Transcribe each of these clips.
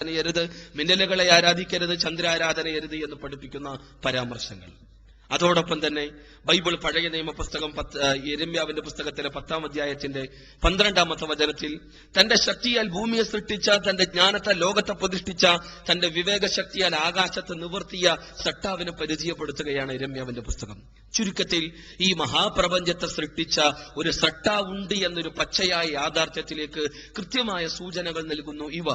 ആരാധനയരുത് മിന്നലുകളെ ആരാധിക്കരുത് ചന്ദ്രാരാധനയരുത് എന്ന് പഠിപ്പിക്കുന്ന പരാമർശങ്ങൾ. അതോടൊപ്പം തന്നെ ബൈബിൾ പഴയ നിയമ പുസ്തകം പത്ത് എരമ്യാവിന്റെ പുസ്തകത്തിലെ പത്താം അധ്യായത്തിന്റെ പന്ത്രണ്ടാമത്തെ വചനത്തിൽ തന്റെ ശക്തിയാൽ ഭൂമിയെ സൃഷ്ടിച്ച തന്റെ ജ്ഞാനത്തെ ലോകത്തെ പ്രതിഷ്ഠിച്ച തന്റെ വിവേക ശക്തിയാൽ ആകാശത്ത് നിവർത്തിയ സട്ടാവിനെ പരിചയപ്പെടുത്തുകയാണ് എരമ്യാവിന്റെ പുസ്തകം. ചുരുക്കത്തിൽ ഈ മഹാപ്രപഞ്ചത്തെ സൃഷ്ടിച്ച ഒരു സട്ടാവുണ്ട് എന്നൊരു പച്ചയായ യാഥാർത്ഥ്യത്തിലേക്ക് കൃത്യമായ സൂചനകൾ നൽകുന്നു ഇവ.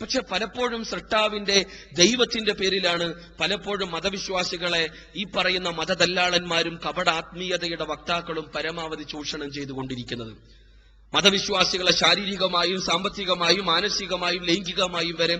പക്ഷെ പലപ്പോഴും സൃഷ്ടാവിന്റെ ദൈവത്തിന്റെ പേരിലാണ് പലപ്പോഴും മതവിശ്വാസികളെ ഈ പറയുന്ന മതദല്ലാളന്മാരും കപട ആത്മീയതയുടെ വക്താക്കളും പരമാവധി ചൂഷണം ചെയ്തുകൊണ്ടിരിക്കുന്നത്. മതവിശ്വാസികളെ ശാരീരികമായും സാമ്പത്തികമായും മാനസികമായും ലൈംഗികമായും വരെ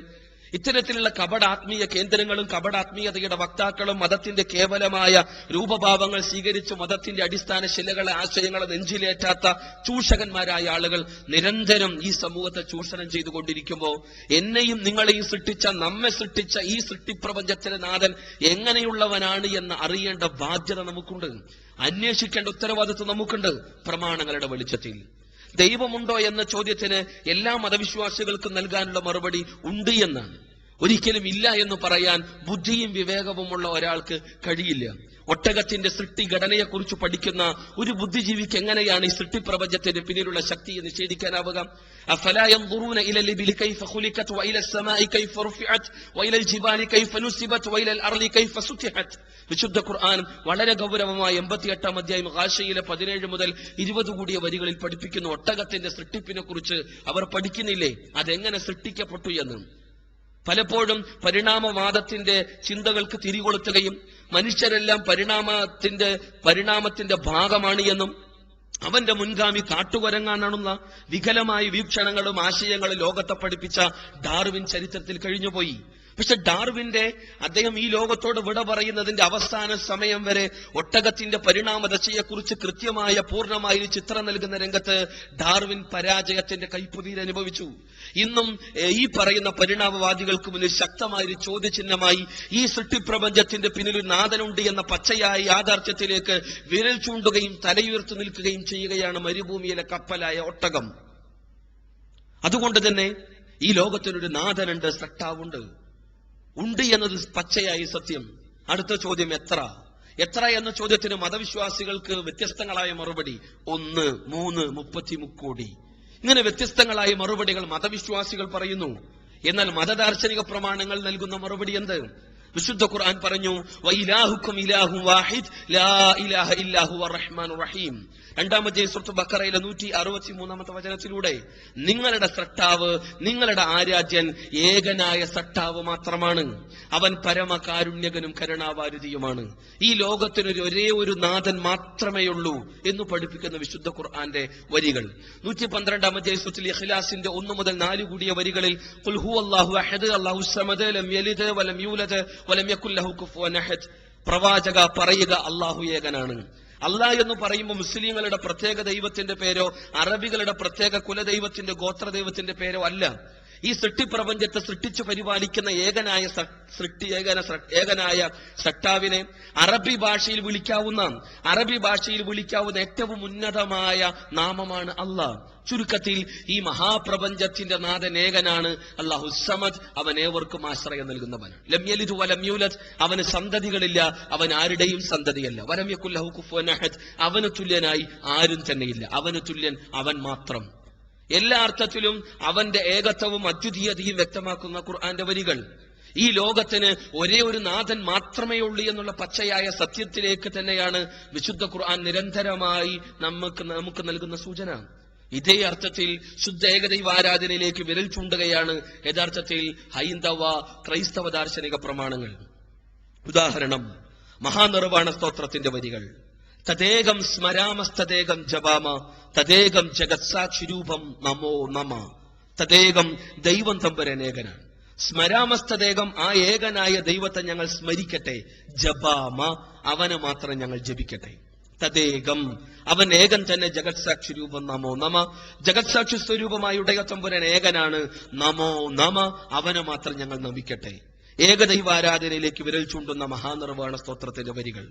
ഇത്തരത്തിലുള്ള കപടാത്മീയ കേന്ദ്രങ്ങളും കപടാത്മീയതയുടെ വക്താക്കളും മതത്തിന്റെ കേവലമായ രൂപഭാവങ്ങൾ സ്വീകരിച്ച് മതത്തിന്റെ അടിസ്ഥാന ശിലകളെ ആശയങ്ങളെ നെഞ്ചിലേറ്റാത്ത ചൂഷകന്മാരായ ആളുകൾ നിരന്തരം ഈ സമൂഹത്തെ ചൂഷണം ചെയ്തുകൊണ്ടിരിക്കുമ്പോൾ എന്നെയും നിങ്ങളെയും സൃഷ്ടിച്ച നമ്മെ സൃഷ്ടിച്ച ഈ സൃഷ്ടിപ്രപഞ്ചത്തിലെ നാഥൻ എങ്ങനെയുള്ളവനാണ് എന്ന് അറിയേണ്ട ബാധ്യത നമുക്കുണ്ട്. അന്വേഷിക്കേണ്ട ഉത്തരവാദിത്വം നമുക്കുണ്ട്. പ്രമാണങ്ങളുടെ വെളിച്ചത്തിൽ. ദൈവമുണ്ടോ എന്ന ചോദ്യത്തിന് എല്ലാ മതവിശ്വാസികൾക്കും നൽകാനുള്ള മറുപടി ഉണ്ട് എന്നാണ്. ഒരിക്കലും ഇല്ല എന്ന് പറയാൻ ബുദ്ധിയും വിവേകവുമുള്ള ഒരാൾക്ക് കഴിയില്ല. ഒട്ടകത്തിന്റെ സൃഷ്ടി ഘടനയെക്കുറിച്ച് പഠിക്കുന്ന ഒരു ബുദ്ധിജീവിക്ക് എങ്ങനെയാണ് ഈ സൃഷ്ടി പ്രപഞ്ചത്തിന്റെ പിന്നിലുള്ള ശക്തിയെ നിഷേധിക്കാനാവുക അഫലായം വിശുദ്ധ ഖുർആാനും വളരെ ഗൗരവമായ എൺപത്തി എട്ടാം അധ്യായം ഹാഷയിലെ പതിനേഴ് മുതൽ ഇരുപത് കൂടിയ വരികളിൽ പഠിപ്പിക്കുന്ന ഒട്ടകത്തിന്റെ സൃഷ്ടിപ്പിനെ കുറിച്ച് അവർ പഠിക്കുന്നില്ലേ? അതെങ്ങനെ സൃഷ്ടിക്കപ്പെട്ടു എന്ന്. പലപ്പോഴും പരിണാമവാദത്തിന്റെ ചിന്തകൾക്ക് തിരികൊളുത്തുകയും മനുഷ്യരെല്ലാം പരിണാമത്തിന്റെ പരിണാമത്തിന്റെ ഭാഗമാണ് എന്നും അവന്റെ മുൻഗാമി കാട്ടുകൊരങ്ങാണെന്ന വികലമായ വീക്ഷണങ്ങളും ആശയങ്ങളും ലോകത്തെ പഠിപ്പിച്ച ഡാർവിൻ ചരിത്രത്തിൽ കഴിഞ്ഞുപോയി. പക്ഷെ ഡാർവിന്റെ അദ്ദേഹം ഈ ലോകത്തോട് വിട പറയുന്നതിന്റെ അവസാന സമയം വരെ ഒട്ടകത്തിന്റെ പരിണാമദശയെക്കുറിച്ച് കൃത്യമായ പൂർണമായ ഒരു ചിത്രം നൽകുന്ന രംഗത്ത് ഡാർവിൻ പരാജയത്തിന്റെ കൈപ്പുതിയിൽ അനുഭവിച്ചു. ഇന്നും ഈ പറയുന്ന പരിണാമവാദികൾക്ക് മുന്നിൽ ശക്തമായ ഒരു ചോദ്യചിഹ്നമായി ഈ സൃഷ്ടിപ്രപഞ്ചത്തിന്റെ പിന്നിൽ ഒരു നാഥനുണ്ട് എന്ന പച്ചയായ യാഥാർത്ഥ്യത്തിലേക്ക് വിരൽ ചൂണ്ടുകയും തലയുയർത്തു നിൽക്കുകയും ചെയ്യുകയാണ് മരുഭൂമിയിലെ കപ്പലായ ഒട്ടകം. അതുകൊണ്ട് തന്നെ ഈ ലോകത്തിനൊരു നാഥനുണ്ട് സട്ടാവുണ്ട് ഉണ്ട് എന്നത് പച്ചയായി സത്യം. അടുത്ത ചോദ്യം എത്ര? എത്ര എന്ന ചോദ്യത്തിന് മതവിശ്വാസികൾക്ക് വ്യത്യസ്തങ്ങളായ മറുപടി? ഒന്ന് മൂന്ന് മുപ്പത്തി മുക്കോടി ഇങ്ങനെ വ്യത്യസ്തങ്ങളായ മറുപടികൾ മതവിശ്വാസികൾ പറയുന്നു. എന്നാൽ മതദാർശനിക പ്രമാണങ്ങൾ നൽകുന്ന മറുപടി എന്ത്? വിശുദ്ധ ഖുർആൻ പറഞ്ഞു വൈലാഹുക്കും ഇലാഹു വാഹിദ് ലാ ഇലാഹ ഇല്ലാഹു റഹ്മാൻ റഹീം. രണ്ടാമത്തെ സുഹൃത്ത് ബക്കറയിലെ നൂറ്റി അറുപത്തി മൂന്നാമത്തെ വചനത്തിലൂടെ നിങ്ങളുടെ സട്ടാവ് നിങ്ങളുടെ ആരാധ്യൻ ഏകനായ സട്ടാവ് മാത്രമാണ്. അവൻ പരമകാരുണ്യകനും കരുണാവാരുതിയുമാണ് ഈ ലോകത്തിനൊരു ഒരേ ഒരു നാഥൻ മാത്രമേ ഉള്ളൂ എന്ന് പഠിപ്പിക്കുന്ന വിശുദ്ധ ഖുർആന്റെ വരികൾ. നൂറ്റി പന്ത്രണ്ടാമത്തെ സുഹൃത്തിൽ ഇഖ്ലാസിന്റെ ഒന്ന് മുതൽ നാല് കൂടിയ വരികളിൽ അഹദ് സമദ് ലം യലിദ് വലം യൂലദ് വലം കുഫുവൻ അഹദ് പ്രവാചക പറയുക അള്ളാഹു ഏകനാണ്. അള്ളാഹ് എന്ന് പറയുമ്പോൾ മുസ്ലിങ്ങളുടെ പ്രത്യേക ദൈവത്തിന്റെ പേരോ അറബികളുടെ പ്രത്യേക കുലദൈവത്തിന്റെ ഗോത്രദൈവത്തിന്റെ പേരോ അല്ല. ഈ സൃഷ്ടിപ്രപഞ്ചത്തെ സൃഷ്ടിച്ചു പരിപാലിക്കുന്ന ഏകനായ സൃഷ്ടി ഏകന ഏകനായ സട്ടാവിനെ അറബി ഭാഷയിൽ വിളിക്കാവുന്ന അറബി ഭാഷയിൽ വിളിക്കാവുന്ന ഏറ്റവും ഉന്നതമായ നാമമാണ് അള്ളാഹ് ചുരുക്കത്തിൽ ഈ മഹാപ്രപഞ്ചത്തിന്റെ നാഥൻ ഏകനാണ് അള്ളാഹു സമദ്. അവൻ ഏവർക്കും ആശ്രയം നൽകുന്നവൻ. ലമ്യലിതു വലമ്യൂലത് അവന് സന്തതികളില്ല. അവൻ ആരുടെയും സന്തതിയല്ല. വരമ്യക്കുല്ലഹു കുഫുവൻ അഹദ്. അവന് തുല്യനായി ആരും തന്നെയില്ല. അവന് തുല്യൻ അവൻ മാത്രം. എല്ലാ അർത്ഥത്തിലും അവന്റെ ഏകത്വവും അദ്വിതീയതയും വ്യക്തമാക്കുന്ന ഖുർആന്റെ വരികൾ. ഈ ലോകത്തിന് ഒരേ ഒരു നാഥൻ മാത്രമേ ഉള്ളൂ എന്നുള്ള പച്ചയായ സത്യത്തിലേക്ക് തന്നെയാണ് വിശുദ്ധ ഖുർആൻ നിരന്തരമായി നമുക്ക് നമുക്ക് നൽകുന്ന സൂചന. ഇതേ അർത്ഥത്തിൽ ശുദ്ധ ഏകദൈവ ആരാധനയിലേക്ക് വിരൽ ചൂണ്ടുകയാണ് യഥാർത്ഥത്തിൽ ഹൈന്ദവ ക്രൈസ്തവ ദാർശനിക പ്രമാണങ്ങൾ. ഉദാഹരണം മഹാനിർവാണ സ്തോത്രത്തിന്റെ വരികൾ. തദേകം സ്മരാമസ്തദേകം ജപാമ തദേകം ജഗത്സാക്ഷിരൂപം നമോ നമ തദേകം ദൈവം തമ്പുരനേകനാണ് സ്മരാമസ്തദേകം ആ ഏകനായ ദൈവത്തെ ഞങ്ങൾ സ്മരിക്കട്ടെ ജപാമ അവനെ മാത്രം ഞങ്ങൾ ജപിക്കട്ടെ. തദേകം അവൻ ഏകൻ തന്നെ ജഗത്സാക്ഷി രൂപം. നമോ നമ. ജഗത്സാക്ഷി സ്വരൂപമായ ഉടയത്തമ്പുരൻ ഏകനാണ്. നമോ നമ. അവനെ മാത്രം ഞങ്ങൾ നമിക്കട്ടെ. ഏകദൈവാരാധനയിലേക്ക് വിരൽ ചൂണ്ടുന്ന മഹാനിർവാണ സ്തോത്രത്തിന്റെ വരികൾ.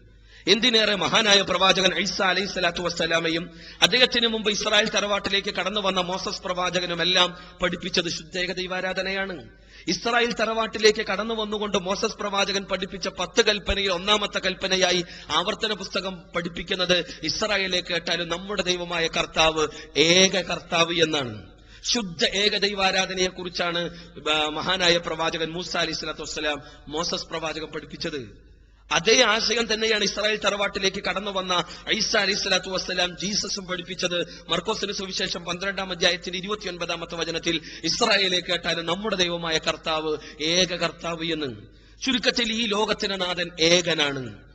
എന്തിനേറെ മഹാനായ പ്രവാചകൻ ഐസ അലൈഹി സ്വലാത്തു വസ്സലാമയും അദ്ദേഹത്തിന് മുമ്പ് ഇസ്രായേൽ തറവാട്ടിലേക്ക് കടന്നു വന്ന മോസസ് പ്രവാചകനുമെല്ലാം പഠിപ്പിച്ചത് ശുദ്ധ ദൈവാരാധനയാണ് ഇസ്രായേൽ തറവാട്ടിലേക്ക് കടന്നു വന്നുകൊണ്ട് മോസസ് പ്രവാചകൻ പഠിപ്പിച്ച പത്ത് കൽപ്പനയിൽ ഒന്നാമത്തെ കൽപ്പനയായി ആവർത്തന പുസ്തകം പഠിപ്പിക്കുന്നത് ഇസ്രായേലിലെ കേട്ടാലും നമ്മുടെ ദൈവമായ കർത്താവ് ഏക കർത്താവ് എന്നാണ്. ശുദ്ധ ഏകദൈവാരാധനയെ കുറിച്ചാണ് മഹാനായ പ്രവാചകൻ മൂസ അലി സ്വലാത്തു വസ്സലാം മോസസ് പ്രവാചകൻ പഠിപ്പിച്ചത്. അതേ ആശയം തന്നെയാണ് ഇസ്രായേൽ തറവാട്ടിലേക്ക് കടന്നു വന്ന ഐസ അലൈഹി സ്വലാത്തു വസ്സലാം ജീസസും പഠിപ്പിച്ചത് മർക്കോസിന് സുവിശേഷം പന്ത്രണ്ടാം അധ്യായത്തിന്റെ ഇരുപത്തിയൊൻപതാമത്തെ വചനത്തിൽ ഇസ്രായേലെ കേട്ടാലും നമ്മുടെ ദൈവമായ കർത്താവ് ഏക കർത്താവ് എന്ന്. ചുരുക്കത്തിൽ ഈ ലോകത്തിന് നാഥൻ ഏകനാണ്.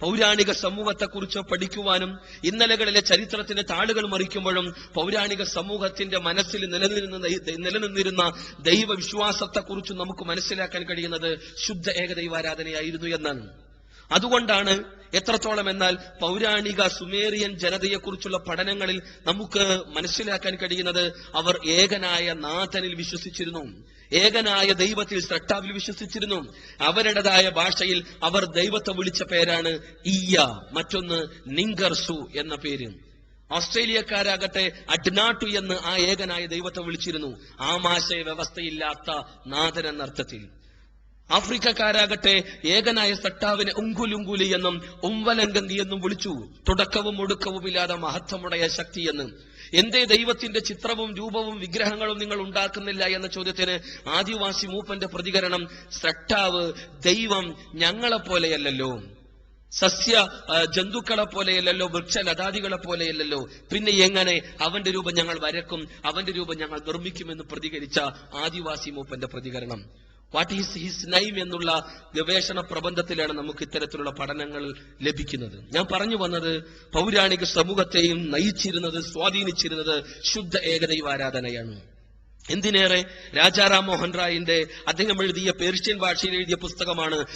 പൗരാണിക സമൂഹത്തെക്കുറിച്ച് പഠിക്കുവാനും ഇന്നലകളിലെ ചരിത്രത്തിന്റെ താളുകൾ മറിക്കുമ്പോഴും പൗരാണിക സമൂഹത്തിന്റെ മനസ്സിൽ നിലനിരുന്ന നിലനിന്നിരുന്ന ദൈവവിശ്വാസത്തെക്കുറിച്ച് നമുക്ക് മനസ്സിലാക്കാൻ കഴിയുന്നത് ശുദ്ധ ഏകദൈവാരാധനയായിരുന്നു എന്നാണ്. അതുകൊണ്ടാണ് എത്രത്തോളം എന്നാൽ പൗരാണിക സുമേറിയൻ ജനതയെക്കുറിച്ചുള്ള പഠനങ്ങളിൽ നമുക്ക് മനസ്സിലാക്കാൻ കഴിയുന്നത്. അവർ ഏകനായ നാഥനിൽ വിശ്വസിച്ചിരുന്നു. ഏകനായ ദൈവത്തിൽ സ്രട്ടാവിൽ വിശ്വസിച്ചിരുന്നു. അവരുടേതായ ഭാഷയിൽ അവർ ദൈവത്തെ വിളിച്ച പേരാണ് ഇയ്യ മറ്റൊന്ന് നിങ്കർസു എന്ന പേര്. ഓസ്ട്രേലിയക്കാരാകട്ടെ അഡ്നാട്ടു എന്ന് ആ ഏകനായ ദൈവത്തെ വിളിച്ചിരുന്നു. ആമാശയ വ്യവസ്ഥയില്ലാത്ത നാഥൻ എന്നർത്ഥത്തിൽ. ആഫ്രിക്കക്കാരാകട്ടെ ഏകനായ സട്ടാവിനെ ഉങ്കുലുങ്കുലി എന്നും ഉംവലങ്കി എന്നും വിളിച്ചു. തുടക്കവും ഒടുക്കവുമില്ലാതെ മഹത്വമുടയ ശക്തി എന്ന്. എന്തേ ദൈവത്തിന്റെ ചിത്രവും രൂപവും വിഗ്രഹങ്ങളും നിങ്ങൾ ഉണ്ടാക്കുന്നില്ല എന്ന ചോദ്യത്തിന് ആദിവാസി മൂപ്പന്റെ പ്രതികരണം സട്ടാവ് ദൈവം ഞങ്ങളെ പോലെയല്ലല്ലോ സസ്യ ജന്തുക്കളെ പോലെയല്ലല്ലോ വൃക്ഷലതാദികളെ പോലെയല്ലല്ലോ പിന്നെ എങ്ങനെ അവന്റെ രൂപം ഞങ്ങൾ വരക്കും അവന്റെ രൂപം ഞങ്ങൾ നിർമ്മിക്കുമെന്ന് പ്രതികരിച്ച ആദിവാസി മൂപ്പന്റെ പ്രതികരണം. വാട്ട് ഈസ് ഹിസ് നൈം എന്നുള്ള ഗവേഷണ പ്രബന്ധത്തിലാണ് നമുക്ക് ഇത്തരത്തിലുള്ള പഠനങ്ങൾ ലഭിക്കുന്നത്. ഞാൻ പറഞ്ഞു വന്നത് പൗരാണിക സമൂഹത്തെയും നയിച്ചിരുന്നത് സ്വാധീനിച്ചിരുന്നത് ശുദ്ധ ഏകദൈവ ആരാധനയാണ്. എന്തിനേറെ? രാജാറാം മോഹൻ റായിന്റെ അദ്ദേഹം എഴുതിയ പേർഷ്യൻ ഭാഷയിൽ എഴുതിയ പുസ്തകമാണ്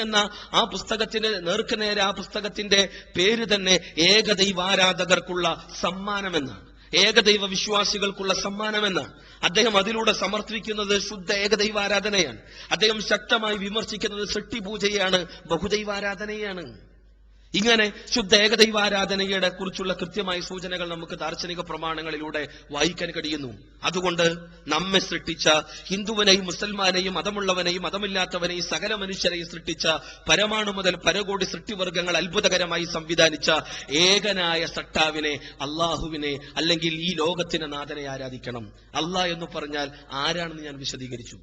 എന്ന ആ പുസ്തകത്തിന് നേർക്കുനേരെ ആ പുസ്തകത്തിന്റെ പേര് തന്നെ ഏകദൈവാരാധകർക്കുള്ള സമ്മാനമെന്നാണ്. ഏകദൈവ വിശ്വാസികൾക്കുള്ള സമ്മാനമെന്ന് അദ്ദേഹം അതിലൂടെ സമർത്ഥിക്കുന്നത് ശുദ്ധ ഏകദൈവാരാധനയാണ്. അദ്ദേഹം ശക്തമായി വിമർശിക്കുന്നത് സൃഷ്ടിപൂജയാണ് ബഹുദൈവാരാധനയാണ്. ഇങ്ങനെ ശുദ്ധ ഏകദൈവാരാധനയുടെ കുറിച്ചുള്ള കൃത്യമായ സൂചനകൾ നമുക്ക് ദാർശനിക പ്രമാണങ്ങളിലൂടെ വായിക്കാൻ കഴിയുന്നു. അതുകൊണ്ട് നമ്മെ സൃഷ്ടിച്ച ഹിന്ദുവിനെയും മുസൽമാനെയും മതമുള്ളവനെയും മതമില്ലാത്തവനെയും സകല മനുഷ്യരെയും സൃഷ്ടിച്ച പരമാണു മുതൽ പരകോടി സൃഷ്ടിവർഗങ്ങൾ അത്ഭുതകരമായി സംവിധാനിച്ച ഏകനായ സട്ടാവിനെ അള്ളാഹുവിനെ അല്ലെങ്കിൽ ഈ ലോകത്തിന് നാഥനെ ആരാധിക്കണം. അള്ളാഹ് എന്ന് പറഞ്ഞാൽ ആരാണെന്ന് ഞാൻ വിശദീകരിച്ചു.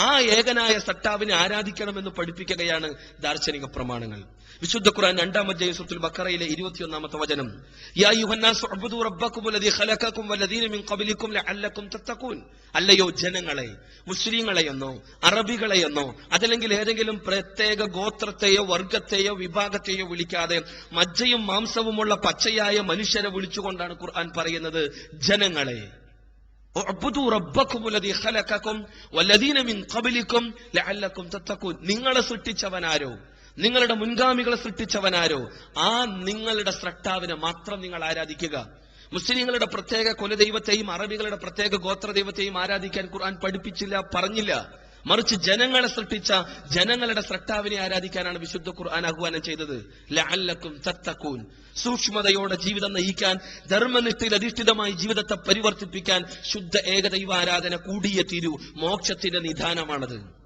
ആ ഏകനായ സട്ടാവിനെ ആരാധിക്കണമെന്ന് പഠിപ്പിക്കുകയാണ് ദാർശനിക പ്രമാണങ്ങൾ. വിശുദ്ധ ഖുർആൻ രണ്ടാം അധ്യായം സൂറത്തുൽ ബക്കറയിലെ ഇരുപത്തിയൊന്നാമത്തെ വചനം. യാ യുഹന്നാസ് അബ്ദു റബ്ബക്കും വല്ലദീ ഖലഖക്കും വല്ലദീന മിൻ ഖബലിക്കും ലഅല്ലക്കും തത്തഖൂൻ. അല്ലയോ ജനങ്ങളെ മുസ്ലിങ്ങളെയെന്നോ അറബികളെയെന്നോ അതല്ലെങ്കിൽ ഏതെങ്കിലും പ്രത്യേക ഗോത്രത്തെയോ വർഗത്തെയോ വിഭാഗത്തെയോ വിളിക്കാതെ മജ്ജയും മാംസവുമുള്ള പച്ചയായ മനുഷ്യരെ വിളിച്ചുകൊണ്ടാണ് ഖുർആൻ പറയുന്നത് ജനങ്ങളെ. നിങ്ങളെ സൃഷ്ടിച്ചവനാരോ? നിങ്ങളുടെ മുൻഗാമികളെ സൃഷ്ടിച്ചവനാരോ? ആ നിങ്ങളുടെ സ്രഷ്ടാവിനെ മാത്രം നിങ്ങൾ ആരാധിക്കുക. മുസ്ലിങ്ങളുടെ പ്രത്യേക കുലദൈവത്തെയും അറബികളുടെ പ്രത്യേക ഗോത്രദൈവത്തെയും ആരാധിക്കാൻ ഖുർആൻ പഠിപ്പിച്ചില്ല പറഞ്ഞില്ല. മറിച്ച് ജനങ്ങളെ സൃഷ്ടിച്ച ജനങ്ങളുടെ സ്രഷ്ടാവിനെ ആരാധിക്കാനാണ് വിശുദ്ധ ഖുർആൻ ആഹ്വാനം ചെയ്തത്? ലഅല്ലക്കും തത്തക്കൂൻ സൂക്ഷ്മതയോടെ ജീവിതം നയിക്കാൻ ധർമ്മനിഷ്ഠയിൽ അധിഷ്ഠിതമായി ജീവിതത്തെ പരിവർത്തിപ്പിക്കാൻ ശുദ്ധ ഏകദൈവ ആരാധന കൂടിയ തീരു. മോക്ഷത്തിന്റെ നിധാനമാണത്.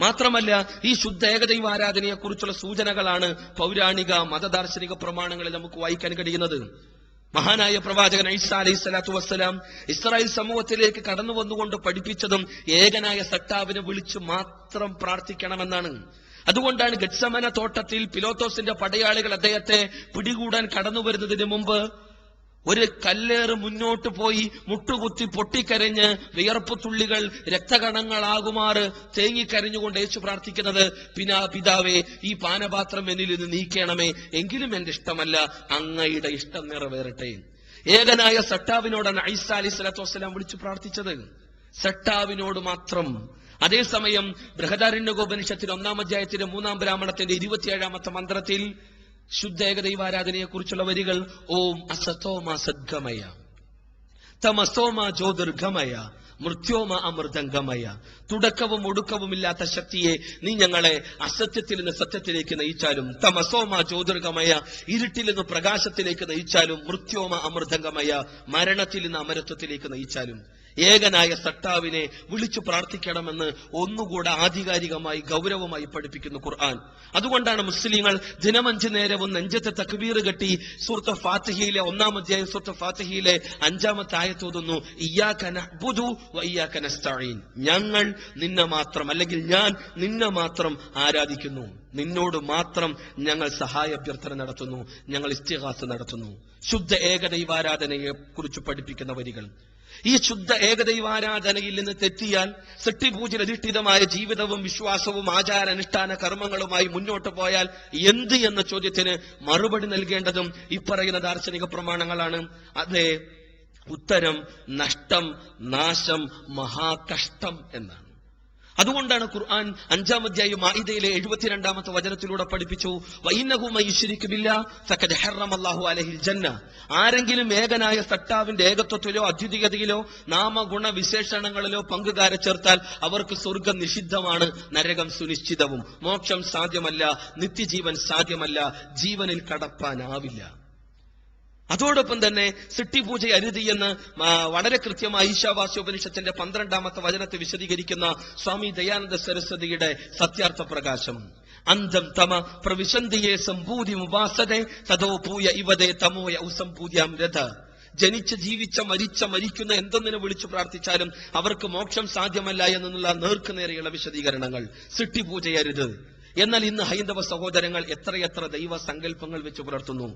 മാത്രമല്ല ഈ ശുദ്ധ ഏകദൈവ ആരാധനയെക്കുറിച്ചുള്ള സൂചനകളാണ് പൗരാണിക മതദാർശനിക പ്രമാണങ്ങളിൽ നമുക്ക് വായിക്കാൻ കഴിയുന്നത്. മഹാനായ പ്രവാചകൻ ഐസ അലൈഹി സ്വലാത്തു വസ്സലാം ഇസ്രായേൽ സമൂഹത്തിലേക്ക് കടന്നു വന്നുകൊണ്ട് പഠിപ്പിച്ചതും ഏകനായ സട്ടാവിനെ വിളിച്ചു മാത്രം പ്രാർത്ഥിക്കണമെന്നാണ്. അതുകൊണ്ടാണ് ഗഡ്സമന തോട്ടത്തിൽ പിലോത്തോസിന്റെ പടയാളികൾ അദ്ദേഹത്തെ പിടികൂടാൻ കടന്നു വരുന്നതിന് മുമ്പ് ഒരു കല്ലേറ് മുന്നോട്ട് പോയി മുട്ടുകുത്തി പൊട്ടിക്കരഞ്ഞ് വിയർപ്പ് തുള്ളികൾ രക്തകണങ്ങളാകുമാറ് തേങ്ങിക്കരഞ്ഞുകൊണ്ട് യേശു പ്രാർത്ഥിക്കുന്നത് പിനാ പിതാവേ ഈ പാനപാത്രം എന്നിൽ ഇത് നീക്കണമേ. എങ്കിലും എന്റെ ഇഷ്ടമല്ല അങ്ങയുടെ ഇഷ്ടം നിറവേറട്ടെ. ഏകനായ സട്ടാവിനോടാണ് ഐസ അലി സ്വലാത്തു വസ്സലാം വിളിച്ചു പ്രാർത്ഥിച്ചത്. സട്ടാവിനോട് മാത്രം. അതേസമയം ബൃഹദാരണ്യകോപനിഷത്തിൽ ഒന്നാം അധ്യായത്തിന്റെ മൂന്നാം ബ്രാഹ്മണത്തിന്റെ ഇരുപത്തിയേഴാമത്തെ മന്ത്രത്തിൽ ശുദ്ധ ഏകദൈവാരാധനയെ കുറിച്ചുള്ള വരികൾ ഓം അസത്തോമ സദ്ഗമയ തമസോമ ജ്യോതിർഗമയ മൃത്യോമ അമൃതംഗമയ. തുടക്കവും ഒടുക്കവുമില്ലാത്ത ശക്തിയെ നീ ഞങ്ങളെ അസത്യത്തിൽ നിന്ന് സത്യത്തിലേക്ക് നയിച്ചാലും തമസോമ ജ്യോതിർഗമയ ഇരുട്ടിൽ നിന്ന് പ്രകാശത്തിലേക്ക് നയിച്ചാലും മൃത്യോമ അമൃതംഗമയ മരണത്തിൽ നിന്ന് അമരത്വത്തിലേക്ക് നയിച്ചാലും ഏകനായ സട്ടാവിനെ വിളിച്ചു പ്രാർത്ഥിക്കണമെന്ന് ഒന്നുകൂടെ ആധികാരികമായി ഗൗരവമായി പഠിപ്പിക്കുന്നു ഖുർആൻ. അതുകൊണ്ടാണ് മുസ്ലിങ്ങൾ ദിനമഞ്ചു നേരവും നെഞ്ചത്തെ തക്ബീർ കെട്ടി സൂറത്ത് ഫാത്തിഹിയിലെ ഒന്നാം അധ്യായം സൂറത്ത് ഫാത്തിഹിയിലെ അഞ്ചാമത്തെ ആയത്തോതുന്നു ഇയ്യാക്കനബുദു വയ്യാക്കനസ്തഈൻ ഞങ്ങൾ നിന്നെ മാത്രം അല്ലെങ്കിൽ ഞാൻ നിന്നെ മാത്രം ആരാധിക്കുന്നു. നിന്നോട് മാത്രം ഞങ്ങൾ സഹായ അഭ്യർത്ഥന നടത്തുന്നു ഞങ്ങൾ ഇസ്തിഹാസ് നടത്തുന്നു. ശുദ്ധ ഏകദൈവാരാധനയെ കുറിച്ച് പഠിപ്പിക്കുന്ന വരികൾ. ഈ ശുദ്ധ ഏകദൈവാരാധനയിൽ നിന്ന് തെറ്റിയാൽ സൃഷ്ടിപൂജയിൽ അധിഷ്ഠിതമായ ജീവിതവും വിശ്വാസവും ആചാരാനുഷ്ഠാന കർമ്മങ്ങളുമായി മുന്നോട്ട് പോയാൽ എന്ത് എന്ന ചോദ്യത്തിന് മറുപടി നൽകേണ്ടതും ഇപ്പറയുന്ന ദാർശനിക പ്രമാണങ്ങളാണ്. അതെ ഉത്തരം നഷ്ടം നാശം മഹാകഷ്ടം എന്നാണ്. അതുകൊണ്ടാണ് ഖുർആൻ അഞ്ചാം അധ്യായം മാഇദയിലെ എഴുപത്തിരണ്ടാമത്തെ വചനത്തിലൂടെ പഠിപ്പിച്ചു. ജന്ന. ആരെങ്കിലും ഏകനായ സട്ടാവിന്റെ ഏകത്വത്തിലോ അദ്വിതീയതയിലോ നാമഗുണ വിശേഷണങ്ങളിലോ പങ്കുകാരെ ചേർത്താൽ അവർക്ക് സ്വർഗം നിഷിദ്ധമാണ് നരകം സുനിശ്ചിതവും. മോക്ഷം സാധ്യമല്ല നിത്യജീവൻ സാധ്യമല്ല ജീവനിൽ കടപ്പാനാവില്ല. അതോടൊപ്പം തന്നെ സിട്ടിപൂജ അരുതി എന്ന് വളരെ കൃത്യമായി ഈശാവാസ്യോപനിഷത്തിന്റെ പന്ത്രണ്ടാമത്തെ വചനത്തെ വിശദീകരിക്കുന്ന സ്വാമി ദയാനന്ദ സരസ്വതിയുടെ സത്യാർത്ഥ പ്രകാശം അന്തം തമ പ്രവിശന്തിയെ സംഭൂതി ഉപാസതെ തതോ പൂയ ഇവതേ തമോയ ഔസംഭൂതിയാം രഥ. ജനിച്ച് ജീവിച്ച മരിച്ച മരിക്കുന്ന എന്തൊന്നിനെ വിളിച്ചു പ്രാർത്ഥിച്ചാലും അവർക്ക് മോക്ഷം സാധ്യമല്ല എന്നുള്ള നേർക്കുനേരെയുള്ള വിശദീകരണങ്ങൾ. സിട്ടിപൂജയരുത് എന്നാൽ ഇന്ന് ഹൈന്ദവ സഹോദരങ്ങൾ എത്രയെത്ര ദൈവ സങ്കല്പങ്ങൾ വെച്ച് പുലർത്തുന്നു.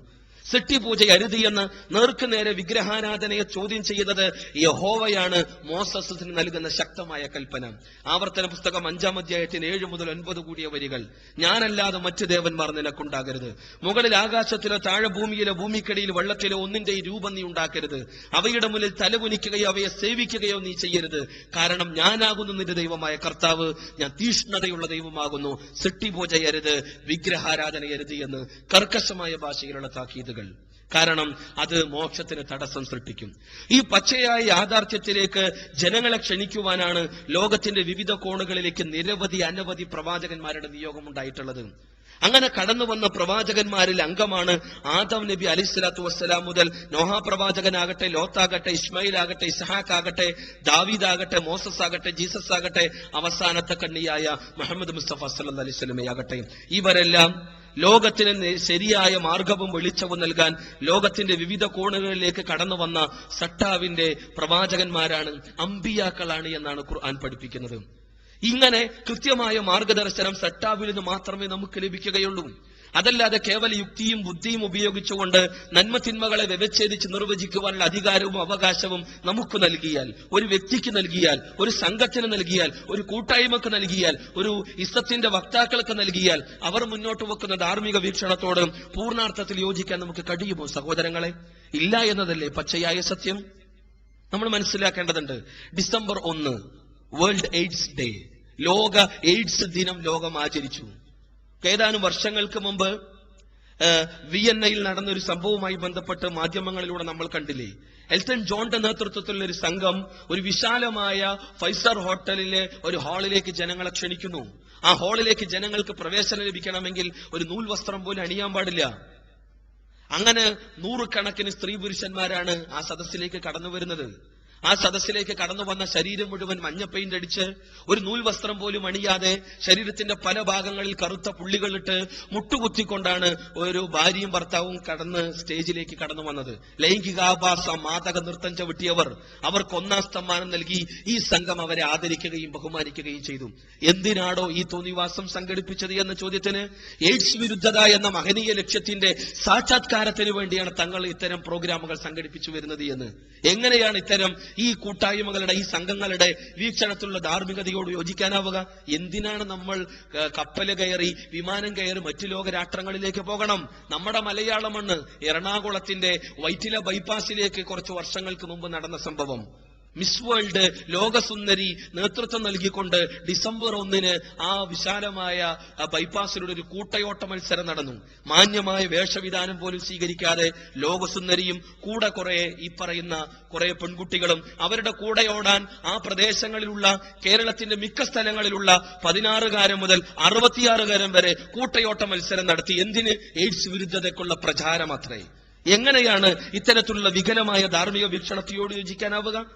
സിട്ടിപൂജ അരുതി എന്ന് നേർക്കുനേരെ വിഗ്രഹാരാധനയെ ചോദ്യം ചെയ്യുന്നത് യഹോവയാണ്. മോസസിന് നൽകുന്ന ശക്തമായ കൽപ്പന. ആവർത്തന പുസ്തകം അഞ്ചാം അധ്യായത്തിന് ഏഴ് മുതൽ ഒൻപത് കൂടിയ വരികൾ. ഞാനല്ലാതെ മറ്റു ദേവന്മാർ നിനക്കുണ്ടാകരുത്. മുകളിൽ ആകാശത്തിലോ താഴെ ഭൂമിയിലോ ഭൂമിക്കടിയിൽ വെള്ളത്തിലോ ഒന്നിന്റെ രൂപം നീ ഉണ്ടാക്കരുത്. അവയുടെ മുന്നിൽ തലകുനിക്കുകയോ അവയെ സേവിക്കുകയോ നീ ചെയ്യരുത്. കാരണം ഞാനാകുന്നു നിന്റെ ദൈവമായ കർത്താവ്. ഞാൻ തീഷ്ണതയുള്ള ദൈവമാകുന്നു. സിട്ടിപൂജയരുത് വിഗ്രഹാരാധനയരുത് എന്ന് കർക്കശമായ ഭാഷയിലുള്ള താക്കീതുകൾ. കാരണം അത് മോക്ഷത്തിന് തടസ്സം സൃഷ്ടിക്കും. ഈ പച്ചയായ യാഥാർത്ഥ്യത്തിലേക്ക് ജനങ്ങളെ ക്ഷണിക്കുവാനാണ് ലോകത്തിന്റെ വിവിധ കോണുകളിലേക്ക് നിരവധി അനവധി പ്രവാചകന്മാരുടെ നിയോഗം ഉണ്ടായിട്ടുള്ളത്. അങ്ങനെ കടന്നു വന്ന പ്രവാചകന്മാരിൽ അംഗമാണ് ആദം നബി അലിസ്ലാത്തു വസ്സലാം മുതൽ നോഹ പ്രവാചകനാകട്ടെ ലോത്താകട്ടെ ഇസ്മയിൽ ആകട്ടെ ഇസ്ഹാഖ് ആകട്ടെ ദാവീദ് ആകട്ടെ മോസസ് ആകട്ടെ ജീസസ് ആകട്ടെ അവസാനത്തെ കണ്ണിയായ മുഹമ്മദ് മുസ്തഫ സല്ലാ അലൈഹി സ്വലമയാകട്ടെ ഇവരെല്ലാം ലോകത്തിന് ശരിയായ മാർഗവും വെളിച്ചവും നൽകാൻ ലോകത്തിന്റെ വിവിധ കോണുകളിലേക്ക് കടന്നു വന്ന സട്ടാവിന്റെ പ്രവാചകന്മാരാണ് അമ്പിയാക്കളാണ് എന്നാണ് ഖുർആൻ പഠിപ്പിക്കുന്നത്. ഇങ്ങനെ കൃത്യമായ മാർഗദർശനം സട്ടാവിൽ നിന്ന് മാത്രമേ നമുക്ക് ലഭിക്കുകയുള്ളൂ. അതല്ലാതെ കേവല യുക്തിയും ബുദ്ധിയും ഉപയോഗിച്ചുകൊണ്ട് നന്മ തിന്മകളെ വ്യവച്ഛേദിച്ച് നിർവചിക്കുവാനുള്ള അധികാരവും അവകാശവും നമുക്ക് നൽകിയാൽ ഒരു വ്യക്തിക്ക് നൽകിയാൽ ഒരു സംഘത്തിന് നൽകിയാൽ ഒരു കൂട്ടായ്മക്ക് നൽകിയാൽ ഒരു ഇസ്സത്തിന്റെ വക്താക്കൾക്ക് നൽകിയാൽ അവർ മുന്നോട്ട് വെക്കുന്ന ധാർമ്മിക വീക്ഷണത്തോട് പൂർണാർത്ഥത്തിൽ യോജിക്കാൻ നമുക്ക് കഴിയുമോ സഹോദരങ്ങളെ? ഇല്ല എന്നതല്ലേ പച്ചയായ സത്യം. നമ്മൾ മനസ്സിലാക്കേണ്ടതുണ്ട് ഡിസംബർ ഒന്ന് വേൾഡ് എയ്ഡ്സ് ഡേ ലോക എയ്ഡ്സ് ദിനം ലോകം ആചരിച്ചു. ഏതാനും വർഷങ്ങൾക്ക് മുമ്പ് വിയന്നയിൽ നടന്ന ഒരു സംഭവവുമായി ബന്ധപ്പെട്ട് മാധ്യമങ്ങളിലൂടെ നമ്മൾ കണ്ടില്ലേ? എൽട്ടൺ ജോണിന്റെ നേതൃത്വത്തിലുള്ള ഒരു സംഘം ഒരു വിശാലമായ ഫൈസർ ഹോട്ടലിലെ ഒരു ഹാളിലേക്ക് ജനങ്ങളെ ക്ഷണിക്കുന്നു. ആ ഹാളിലേക്ക് ജനങ്ങൾക്ക് പ്രവേശനം ലഭിക്കണമെങ്കിൽ ഒരു നൂൽ വസ്ത്രം പോലും അണിയാൻ പാടില്ല. അങ്ങനെ നൂറുകണക്കിന് സ്ത്രീ പുരുഷന്മാരാണ് ആ സദസ്സിലേക്ക് കടന്നു വരുന്നത് ആ സദസ്സിലേക്ക് കടന്നു വന്ന ശരീരം മുഴുവൻ മഞ്ഞ പെയിന്റ് അടിച്ച് ഒരു നൂൽ വസ്ത്രം പോലും അണിയാതെ ശരീരത്തിന്റെ പല ഭാഗങ്ങളിൽ കറുത്ത പുള്ളികളിട്ട് മുട്ടുകുത്തിക്കൊണ്ടാണ് ഒരു ഭാര്യയും ഭർത്താവും കടന്ന് സ്റ്റേജിലേക്ക് കടന്നു വന്നത്. ലൈംഗികാഭാസ മാതക നൃത്തം ചവിട്ടിയവർ അവർക്ക് ഒന്നാം സമ്മാനം നൽകി ഈ സംഘം അവരെ ആദരിക്കുകയും ബഹുമാനിക്കുകയും ചെയ്തു. എന്തിനാണോ ഈ തോന്നിവാസം സംഘടിപ്പിച്ചത് എന്ന ചോദ്യത്തിന്? എയ്ഡ്സ് വിരുദ്ധത എന്ന മഹനീയ ലക്ഷ്യത്തിന്റെ സാക്ഷാത്കാരത്തിന് വേണ്ടിയാണ് തങ്ങൾ ഇത്തരം പ്രോഗ്രാമുകൾ സംഘടിപ്പിച്ചു വരുന്നത് എന്ന്. എങ്ങനെയാണ് ഇത്തരം ഈ കൂട്ടായ്മകളുടെ ഈ സംഘങ്ങളുടെ വീക്ഷണത്തിലുള്ള ധാർമ്മികതയോട് യോജിക്കാനാവുക. എന്തിനാണ് നമ്മൾ കപ്പൽ കയറി വിമാനം കയറി മറ്റു ലോകരാഷ്ട്രങ്ങളിലേക്ക് പോകണം? നമ്മുടെ മലയാള മണ്ണ് എറണാകുളത്തിന്റെ വൈറ്റില ബൈപ്പാസിലേക്ക് കുറച്ച് വർഷങ്ങൾക്ക് മുമ്പ് നടന്ന സംഭവം. മിസ് വേൾഡ് ലോകസുന്ദരി നേതൃത്വം നൽകിക്കൊണ്ട് ഡിസംബർ ഒന്നിന് ആ വിശാലമായ ബൈപ്പാസിലൂടെ ഒരു കൂട്ടയോട്ട മത്സരം നടന്നു. മാന്യമായ വേഷവിധാനം പോലും സ്വീകരിക്കാതെ ലോകസുന്ദരിയും കൂടെ കുറെ ഈ പറയുന്ന കുറെ പെൺകുട്ടികളും അവരുടെ കൂടെ ഓടാൻ ആ പ്രദേശങ്ങളിലുള്ള കേരളത്തിന്റെ മിക്ക സ്ഥലങ്ങളിലുള്ള പതിനാറുകാരൻ മുതൽ അറുപത്തിയാറുകാരൻ വരെ കൂട്ടയോട്ട മത്സരം നടത്തി. എന്തിന്? എയ്ഡ്സ് വിരുദ്ധതയ്ക്കുള്ള പ്രചാരം അത്രേ. എങ്ങനെയാണ് ഇത്തരത്തിലുള്ള വികലമായ ധാർമ്മിക വീക്ഷണത്തെയോട് യോജിക്കാനാവുക?